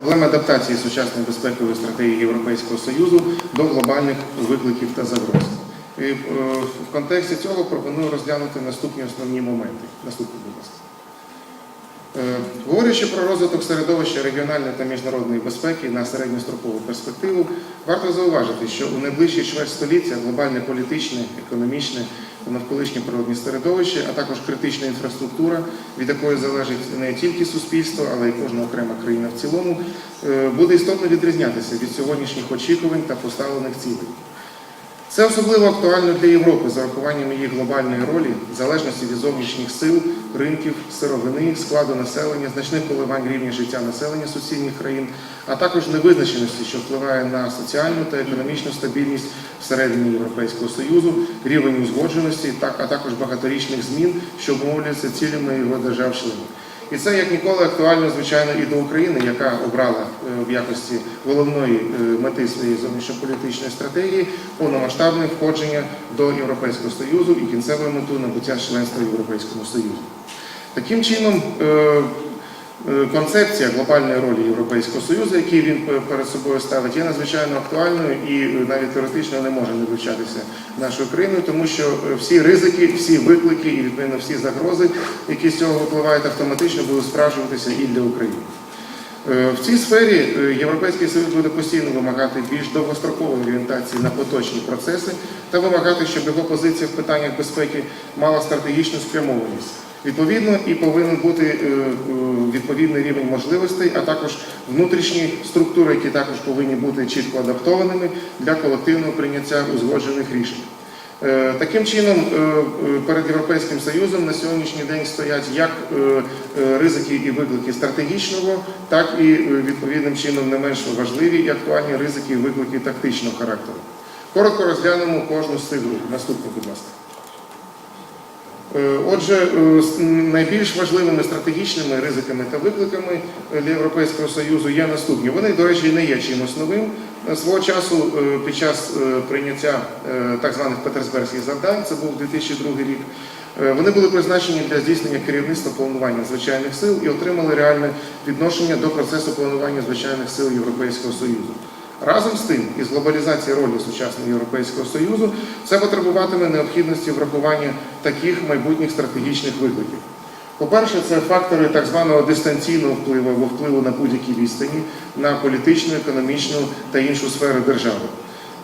Проблема адаптації сучасної безпекової стратегії Європейського Союзу до глобальних викликів та загроз. І, е, в контексті цього пропоную розглянути наступні основні моменти. Наступний, будь ласка. Е, Говорячи про розвиток середовища регіональної та міжнародної безпеки на середньострокову перспективу, варто зауважити, що у найближчі чверть століття глобальне політичне, економічне навколишнє природне середовище, а також критична інфраструктура, від якої залежить не тільки суспільство, але й кожна окрема країна в цілому, е, буде істотно відрізнятися від сьогоднішніх очікувань та поставлених цілей. Це особливо актуально для Європи за урахуванням її глобальної ролі, залежності від зовнішніх сил, ринків, сировини, складу населення, значних коливань рівня життя населення сусідніх країн, а також невизначеності, що впливає на соціальну та економічну стабільність всередині Європейського Союзу, рівень узгодженості, а також багаторічних змін, що обумовлюються цілями його держав-членів. І це як ніколи актуально, звичайно, і до України, яка обрала е, в якості головної е, мети своєї зовнішньополітичної стратегії повномасштабне входження до Європейського Союзу і кінцевою мету набуття членства Європейському Союзу. Таким чином, е, концепція глобальної ролі Європейського Союзу, який він перед собою ставить, є надзвичайно актуальною і е, навіть теоретично не може не вивчатися нашою країною, тому що е, всі ризики, всі виклики і відповідно всі загрози, які з цього випливають, автоматично будуть справжуватися і для України. Е, В цій сфері е, Європейський Союз буде постійно вимагати більш довгострокової орієнтації на поточні процеси та вимагати, щоб його позиція в питаннях безпеки мала стратегічну спрямованість. Відповідно, і повинен бути е, відповідний рівень можливостей, а також внутрішні структури, які також повинні бути чітко адаптованими для колективного прийняття узгоджених рішень. Е, Таким чином, е, е, перед Європейським Союзом на сьогоднішній день стоять як ризики і виклики стратегічного, так і відповідним чином не менш важливі і актуальні ризики і виклики тактичного характеру. Коротко розглянемо кожну з цих груп. Наступний, будь ласка. Отже, найбільш важливими стратегічними ризиками та викликами для Європейського Союзу є наступні. Вони, до речі, не є чимось новим. Е, Свого часу е, під час е, прийняття так званих Петерсбергських завдань, це був 2002 рік, вони були призначені для здійснення керівництва планування звичайних сил і отримали реальне відношення до процесу планування звичайних сил Європейського Союзу. Разом з тим, із глобалізації ролі сучасного Європейського Союзу, це потребуватиме необхідності врахування таких майбутніх стратегічних викликів. По-перше, це фактори так званого дистанційного впливу або впливу на будь-які відстані на політичну, економічну та іншу сфери держави.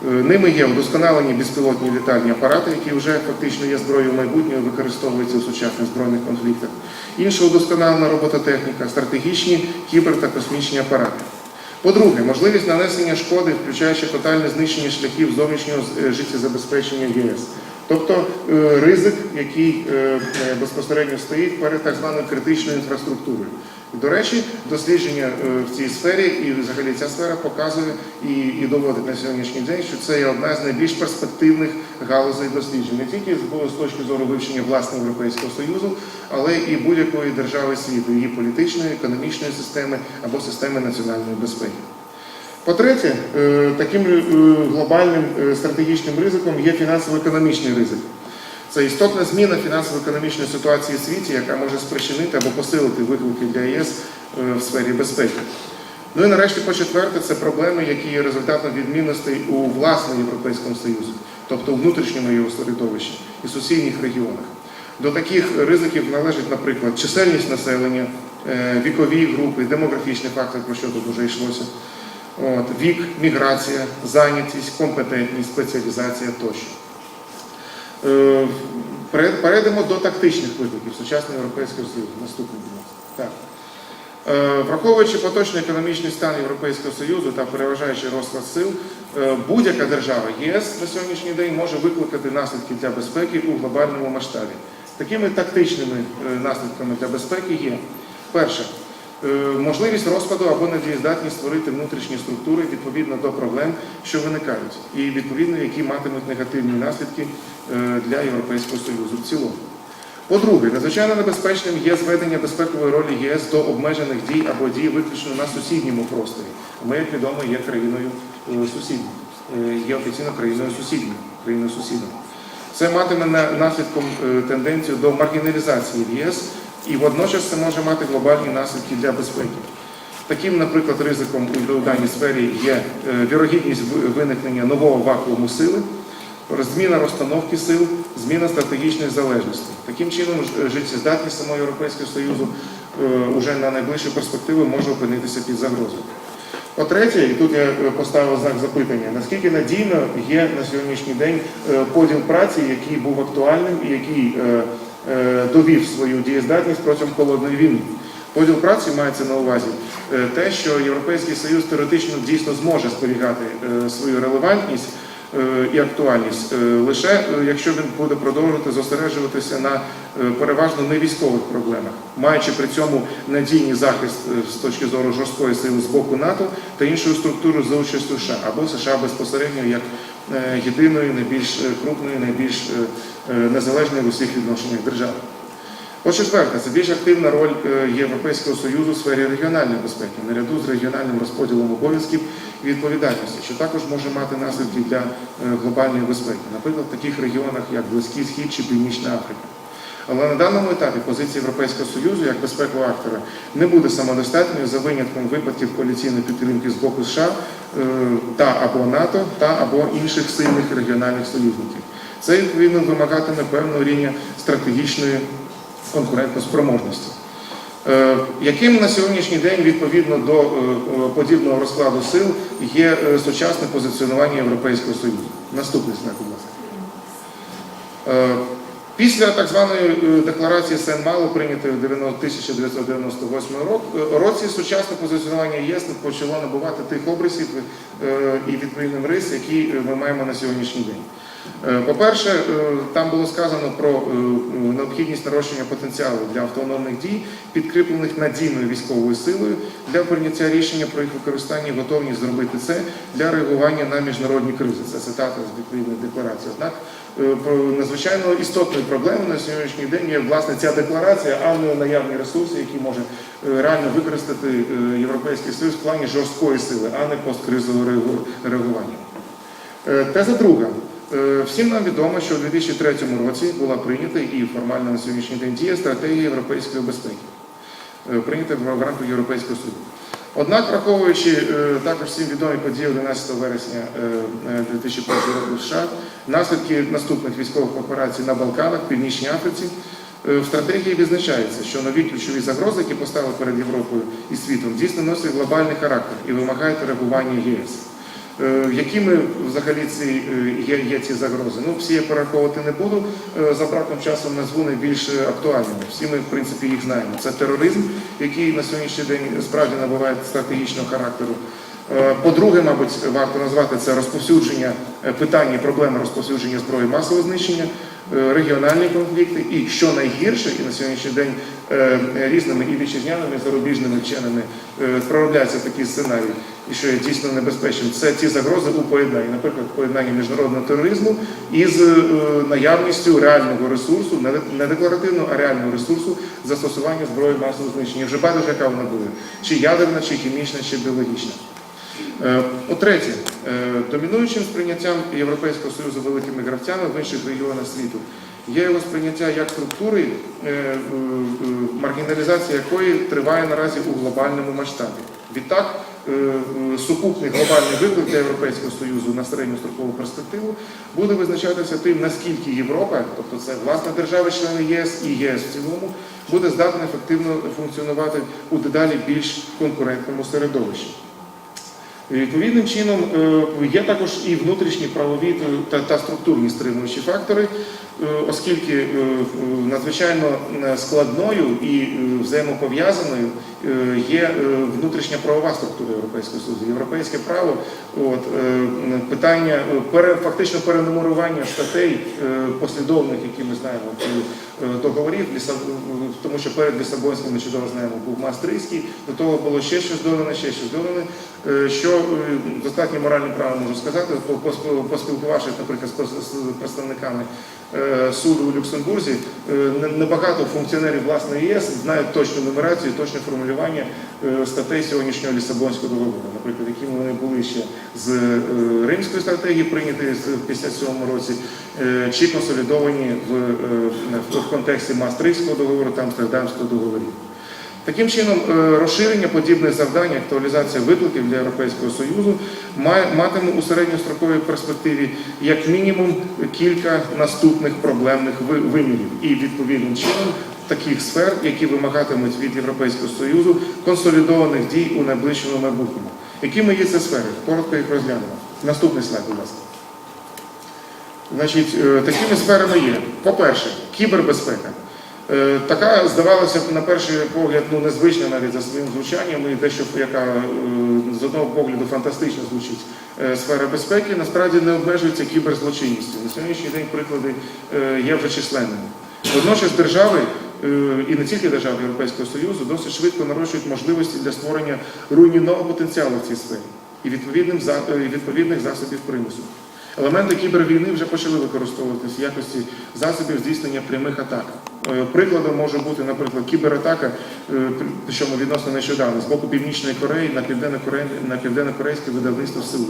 Е, Ними є вдосконалені безпілотні літальні апарати, які вже фактично є зброєю майбутнього, використовуються у сучасних збройних конфліктах. Інша удосконалена робототехніка, стратегічні кібер та космічні апарати. По-друге, можливість нанесення шкоди, включаючи тотальне знищення шляхів зовнішнього е, життєзабезпечення ЄС. Тобто е, ризик, який е, е, безпосередньо стоїть перед так званою критичною інфраструктурою. До речі, дослідження в цій сфері і взагалі ця сфера показує і, і доводить на сьогоднішній день, що це є одна з найбільш перспективних галузей досліджень, не тільки з точки зору вивчення власне Європейського Союзу, але і будь-якої держави світу, її політичної, економічної системи або системи національної безпеки. По-третє, е, таким е, глобальним е, стратегічним ризиком є фінансово-економічний ризик. Це істотна зміна фінансово-економічної ситуації в світі, яка може спричинити або посилити виклики для ЄС в сфері безпеки. Ну і нарешті, по-четверте, це проблеми, які є результатом відмінностей у власному Європейському Союзі, тобто у внутрішньому його середовищі і сусідніх регіонах. До таких ризиків належить, наприклад, чисельність населення, вікові групи, демографічний фактор, про що тут вже йшлося. От, вік, міграція, зайнятість, компетентність, спеціалізація тощо. Е, Перейдемо до тактичних викликів сучасного Європейського Союзу. Наступний, будь ласка. Так. Е, Враховуючи поточний економічний стан Європейського Союзу та переважаючий розклад сил, е, будь-яка держава єС на сьогоднішній день може викликати наслідки для безпеки у глобальному масштабі. Такими тактичними е, наслідками для безпеки є перше. Е, Можливість розпаду або недієздатність створити внутрішні структури відповідно до проблем, що виникають, і відповідно які матимуть негативні наслідки е, для Європейського Союзу в цілому. По-друге, надзвичайно небезпечним є зведення безпекової ролі ЄС до обмежених дій або дій виключно на сусідньому просторі. Ми, як відомо, є країною е, сусідньою, є офіційно країною сусідньою, країною сусідом. Це матиме наслідком тенденцію до маргіналізації в ЄС, і водночас це може мати глобальні наслідки для безпеки. Таким, наприклад, ризиком у даній сфері є е, вірогідність виникнення нового вакууму сили, зміна розстановки сил, зміна стратегічної залежності. Таким чином, життєздатність самого Європейського Союзу е, уже на найближчу перспективу може опинитися під загрозою. По-третє, і тут я е, поставив знак запитання, наскільки надійно є на сьогоднішній день е, поділ праці, який був актуальним і який е, е, довів свою дієздатність протягом холодної війни. Поділ праці мається на увазі е, те, що Європейський Союз теоретично дійсно зможе зберігати е, свою релевантність е, і актуальність е, лише е, якщо він буде продовжувати зосереджуватися на е, переважно невійськових проблемах, маючи при цьому надійний захист е, з точки зору жорсткої сили з боку НАТО та іншою структурою за участю США або США безпосередньо як е, єдиної, найбільш е, крупної, найбільш е, е, в усіх відношеннях держави. По-четверте, це більш активна роль е, Європейського Союзу у сфері регіональної безпеки, наряду з регіональним розподілом обов'язків і відповідальності, що також може мати наслідки для е, глобальної безпеки, наприклад, в таких регіонах, як Близький Схід чи Північна Африка. Але на даному етапі позиція Європейського Союзу як безпекового актора не буде самодостатньою за винятком випадків коаліційної підтримки з боку США е, та або НАТО, та або інших сильних регіональних союзників. Це відповідно вимагатиме певного рівня стратегічної конкурентоспроможності. Е, Яким на сьогоднішній день відповідно до е, подібного розкладу сил є сучасне позиціонування Європейського Союзу? Наступний слайд, будь ласка. Після так званої е, декларації Сен-Мало, прийнятої в 90 1998 рок- е, році, сучасне позиціонування ЄС почало набувати тих обрисів е, і відповідних рис, які ми маємо на сьогоднішній день. Е, По-перше, е, там було сказано про е, необхідність нарощення потенціалу для автономних дій, підкріплених надійною військовою силою для прийняття рішення про їх використання і готовність зробити це для реагування на міжнародні кризи. Це цитата з відповідної декларації. Однак надзвичайно істотною проблемою на сьогоднішній день є власне ця декларація, а не наявні ресурси, які може реально використати Європейський Союз в плані жорсткої сили, а не посткризового реагування. Теза друга. Е, Всім нам відомо, що у 2003 році була прийнята і формально на сьогоднішній день діє стратегія європейської безпеки, е, прийнята в рамках Європейського Союзу. Однак, враховуючи е, також всім відомі події 11 вересня е, е, 2001 року в США, наслідки наступних військових операцій на Балканах, Північній Африці, в стратегії відзначається, що нові ключові загрози, які поставили перед Європою і світом, дійсно носять глобальний характер і вимагають реагування ЄС. Е, Якими взагалі ці е, є, є ці загрози? Ну, всі я перераховувати не буду. Е, За браком часу назву найбільш актуальними. Всі ми, в принципі, їх знаємо. Це тероризм, який на сьогоднішній день справді набуває стратегічного характеру. По-друге, мабуть, варто назвати це розповсюдження питання проблеми розповсюдження зброї масового знищення, регіональні конфлікти і що найгірше, і на сьогоднішній день е, різними і вітчизняними, і зарубіжними вченими е, проробляються такі сценарії, і що є дійсно небезпечним. Це ті загрози у поєднанні, наприклад, поєднанні міжнародного тероризму із е, наявністю реального ресурсу, не- не декларативного, а реального ресурсу застосування зброї масового знищення. Вже байдуже, яка вона буде, чи ядерна, чи хімічна, чи біологічна. Е, По-третє, е, домінуючим сприйняттям Європейського Союзу великими гравцями в інших регіонах світу є його сприйняття як структури, е, маргіналізація якої триває наразі у глобальному масштабі. Відтак, сукупний глобальний виклик для Європейського Союзу на середньострокову перспективу буде визначатися тим, наскільки Європа, тобто це власне держави-члени ЄС і ЄС в цілому, буде здатна ефективно функціонувати у дедалі більш конкурентному середовищі. Відповідним чином е, є також і внутрішні правові та, та структурні стримуючі фактори, е, оскільки е, надзвичайно е, складною і е, взаємопов'язаною е, є е, внутрішня правова структура Європейського Союзу. Європейське право, от, е, питання е, пере, фактично перенумерування статей е, послідовних, які ми знаємо, е, договорів, Ліса- тому що перед Лісабонським ми чудово знаємо, був Мастрийський, до того було ще щось додане, ще щось додане. Е, Що е, достатньо моральним правом можу сказати, по- пос- поспілкувавшись, наприклад, з представниками е, суду у Люксембурзі, е, небагато функціонерів власної єС знають точну нумерацію, точне формулювання е, статей сьогоднішнього Лісабонського договору, наприклад, які вони були ще з е, римської стратегії, прийняті в 57 році, е, чи консолідовані в, е, в- контексті Мастрийського договору та Амстердамського договорів. Таким чином, е, розширення подібних завдань, актуалізація викликів для Європейського Союзу матиме у середньостроковій перспективі як мінімум кілька наступних проблемних вимірів і відповідним чином таких сфер, які вимагатимуть від Європейського Союзу консолідованих дій у найближчому майбутньому. Якими є ці сфери? Коротко їх розглянемо. Наступний слайд, будь ласка. Значить, е, такими сферами є, по-перше, кібербезпека. Е, Така здавалося б на перший погляд ну, незвична навіть за своїм звучанням, і дещо яка е, з одного погляду фантастично звучить е, сфера безпеки, насправді не обмежується кіберзлочинністю. На сьогоднішній день приклади є вже численними. Водночас держави і не тільки держави Європейського Союзу досить швидко нарощують можливості для створення руйнівного потенціалу в цій сфері і відповідних засобів примусу. Елементи кібервійни вже почали використовуватися в якості засобів здійснення прямих атак. Е, Прикладом може бути, наприклад, кібератака, е, причому відносно нещодавно, з боку Північної Кореї на південно-коре- на південно-корейське видавництво в Сеулі.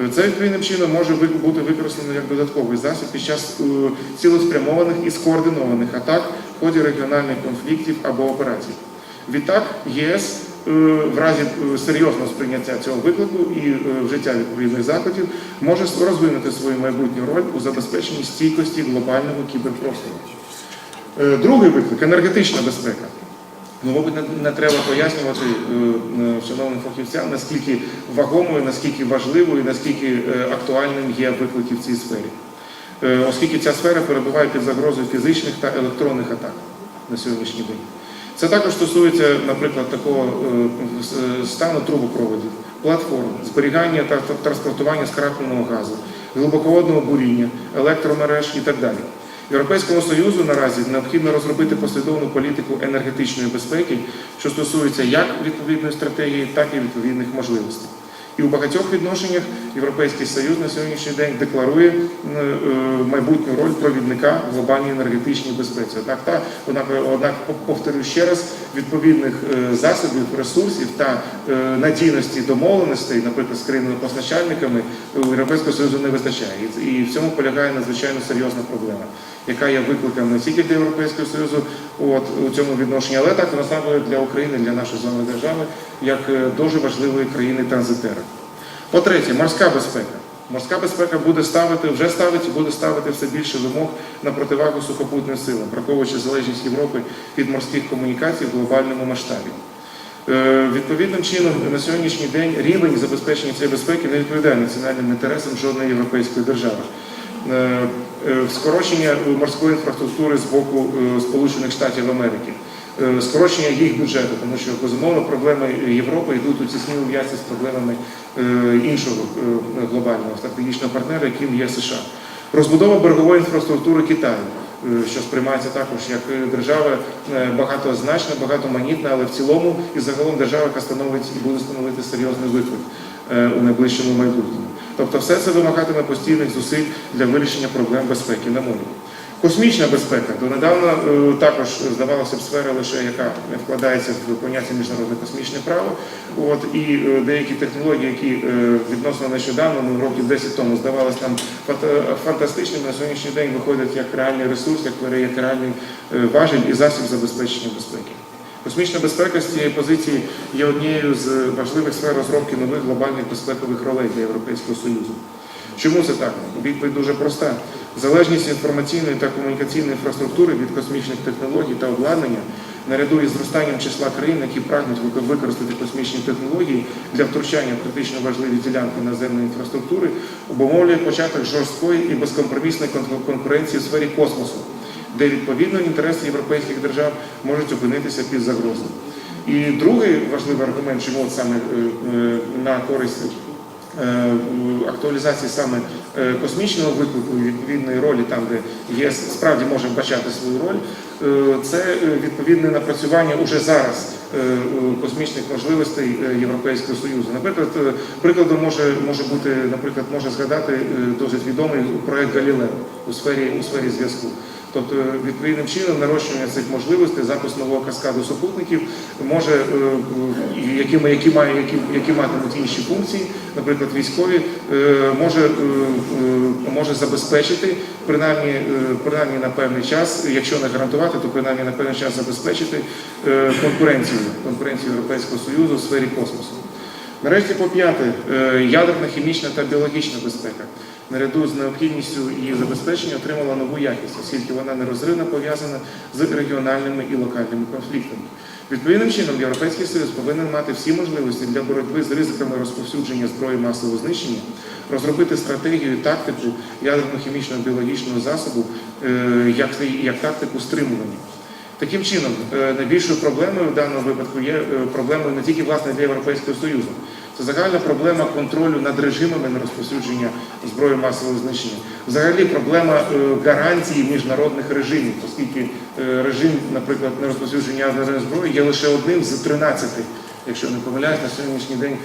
Е, Це відповідним чином може бути використано як додатковий засіб під час цілеспрямованих і скоординованих атак в ході регіональних конфліктів або операцій. Відтак, ЄС в разі серйозного сприйняття цього виклику і вжиття відповідних заходів може розвинути свою майбутню роль у забезпеченні стійкості глобального кіберпростору. Е, Другий виклик енергетична безпека. Ну, мабуть, не, не треба пояснювати е, е, шановним фахівцям, наскільки вагомою, наскільки важливою, наскільки актуальним є виклики в цій сфері. Оскільки ця сфера перебуває під загрозою фізичних та електронних атак на сьогоднішній день. Це також стосується, наприклад, такого стану трубопроводів, платформ, зберігання та транспортування скрапленого газу, глибоководного буріння, електромереж і так далі. Європейському Союзу наразі необхідно розробити послідовну політику енергетичної безпеки, що стосується як відповідної стратегії, так і відповідних можливостей. І у багатьох відношеннях Європейський Союз на сьогоднішній день декларує е, майбутню роль провідника в глобальній енергетичній безпеці. Однак, та, однак, однак повторю ще раз, відповідних е, засобів, ресурсів та е, надійності домовленостей, наприклад, з країнами-постачальниками, у Європейського Союзу не вистачає. І- в цьому полягає надзвичайно серйозна проблема, яка є викликом не тільки для Європейського Союзу от, у цьому відношенні, але так насамперед для України, для нашої зони держави, як е, дуже важливої країни-транзитера. По-третє, морська безпека. Морська безпека буде ставити, вже ставить і буде ставити все більше вимог на противагу сухопутним силам, враховуючи залежність Європи від морських комунікацій в глобальному масштабі. Е, Відповідним чином на сьогоднішній день рівень забезпечення цієї безпеки не відповідає національним інтересам жодної європейської держави. Е, Скорочення морської інфраструктури з боку Сполучених Штатів Америки, скорочення їх бюджету, тому що безумовно проблеми Європи йдуть у тісній ув'язці з проблемами е, іншого е, глобального стратегічного партнера, яким є США. Розбудова берегової інфраструктури Китаю, е, що сприймається також як е, держава е, багатозначна, багатоманітна, але в цілому і загалом держава, яка становить і буде становити серйозний виклик е, у найближчому майбутньому. Тобто все це вимагатиме постійних зусиль для вирішення проблем безпеки на морі. Космічна безпека донедавна е, також здавалося б сфера лише яка вкладається в поняття міжнародне космічне право. От і е, деякі технології, які е, відносно нещодавно, ну років 10 тому здавалися нам фантастичними, на сьогоднішній день виходять як реальний ресурс, як, як реальний важіль і засіб забезпечення безпеки. Космічна безпека з цієї позиції є однією з важливих сфер розробки нових глобальних безпекових ролей для Європейського Союзу. Чому це так? Відповідь дуже проста. Залежність інформаційної та комунікаційної інфраструктури від космічних технологій та обладнання наряду із зростанням числа країн, які прагнуть використати космічні технології для втручання в критично важливі ділянки наземної інфраструктури, обумовлює початок жорсткої і безкомпромісної конкуренції в сфері космосу, де відповідно інтереси європейських держав можуть опинитися під загрозою. І другий важливий аргумент, чому саме е, е, на користь актуалізації саме е, космічного виклику відповідної ролі, там де ЄС справді може вбачати свою роль, е, це е, відповідне напрацювання уже зараз е, е, космічних можливостей е, Європейського Союзу. Наприклад, е, прикладом може, може бути, наприклад, може згадати е, досить відомий проект Галілео у сфері у сфері зв'язку. Тобто, відповідним чином нарощування цих можливостей, запуск нового каскаду супутників може, е, е, які, має, які, які матимуть інші функції, наприклад, військові, е, може, може забезпечити, принаймні, принаймні на певний час, якщо не гарантувати, то принаймні на певний час забезпечити конкуренцію, конкуренцію Європейського Союзу в сфері космосу. Нарешті, по п'яте, е, ядерна, хімічна та біологічна безпека. Наряду з необхідністю її забезпечення отримала нову якість, оскільки вона нерозривно пов'язана з регіональними і локальними конфліктами. Відповідним чином Європейський Союз повинен мати всі можливості для боротьби з ризиками розповсюдження зброї масового знищення, розробити стратегію і тактику ядерно-хімічного біологічного засобу е, як, як тактику стримування. Таким чином, е, найбільшою проблемою в даному випадку є е, проблемою не тільки власне для Європейського Союзу. Це загальна проблема контролю над режимами на розповсюдження зброї масового знищення. Взагалі проблема е, гарантії міжнародних режимів, оскільки режим, наприклад, на розповсюдження ядерної зброї є лише одним з 13, якщо не помиляюсь, на сьогоднішній день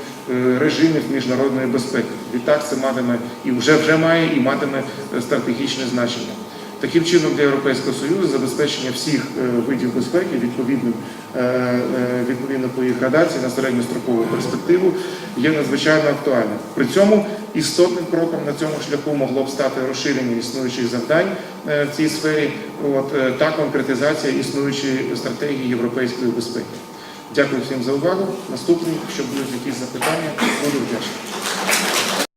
режимів міжнародної безпеки. Відтак це матиме і вже вже має і матиме стратегічне значення. Таким чином для Європейського Союзу забезпечення всіх е, видів безпеки відповідним, е, е, відповідно по їх градації на середньострокову перспективу є надзвичайно актуальним. При цьому істотним кроком на цьому шляху могло б стати розширення існуючих завдань в цій сфері от, та конкретизація існуючої стратегії європейської безпеки. Дякую всім за увагу. Наступний, якщо будуть якісь запитання, буду вдячний.